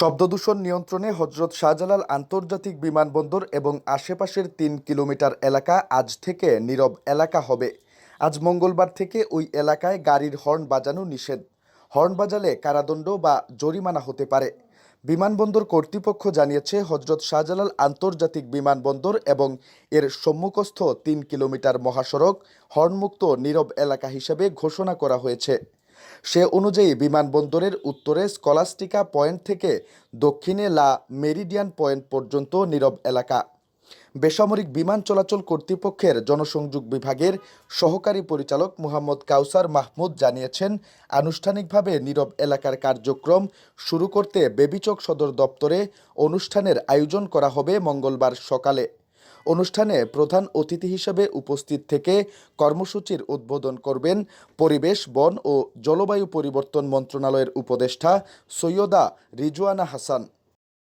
শব্দদূষণ নিয়ন্ত্রণে হজরত শাহজালাল আন্তর্জাতিক বিমানবন্দর এবং আশেপাশের তিন কিলোমিটার এলাকা আজ থেকে নীরব এলাকা হবে। আজ মঙ্গলবার থেকে ওই এলাকায় গাড়ির হর্ন বাজানো নিষেধ। হর্ন বাজালে কারাদণ্ড বা জরিমানা হতে পারে। বিমানবন্দর কর্তৃপক্ষ জানিয়েছে, হজরত শাহজালাল আন্তর্জাতিক বিমানবন্দর এবং এর সম্মুখস্থ তিন কিলোমিটার মহাসড়ক হর্নমুক্ত নীরব এলাকা হিসেবে ঘোষণা করা হয়েছে। সে অনুযায়ী বিমানবন্দরের উত্তরে স্কলাস্টিকা পয়েন্ট থেকে দক্ষিণে লা মেরিডিয়ান পয়েন্ট পর্যন্ত নীরব এলাকা। বেসামরিক বিমান চলাচল কর্তৃপক্ষের জনসংযোগ বিভাগের সহকারী পরিচালক মোহাম্মদ কাউসার মাহমুদ জানিয়েছেন, আনুষ্ঠানিকভাবে নীরব এলাকার কার্যক্রম শুরু করতে বেবিচক সদর দপ্তরে অনুষ্ঠানের আয়োজন করা হবে মঙ্গলবার সকালে। অনুষ্ঠানে প্রধান অতিথি হিসেবে উপস্থিত থেকে কর্মসূচির উদ্বোধন করবেন পরিবেশ, বন ও জলবায়ু পরিবর্তন মন্ত্রণালয়ের উপদেষ্টা সৈয়দা রিজওয়ানা হাসান।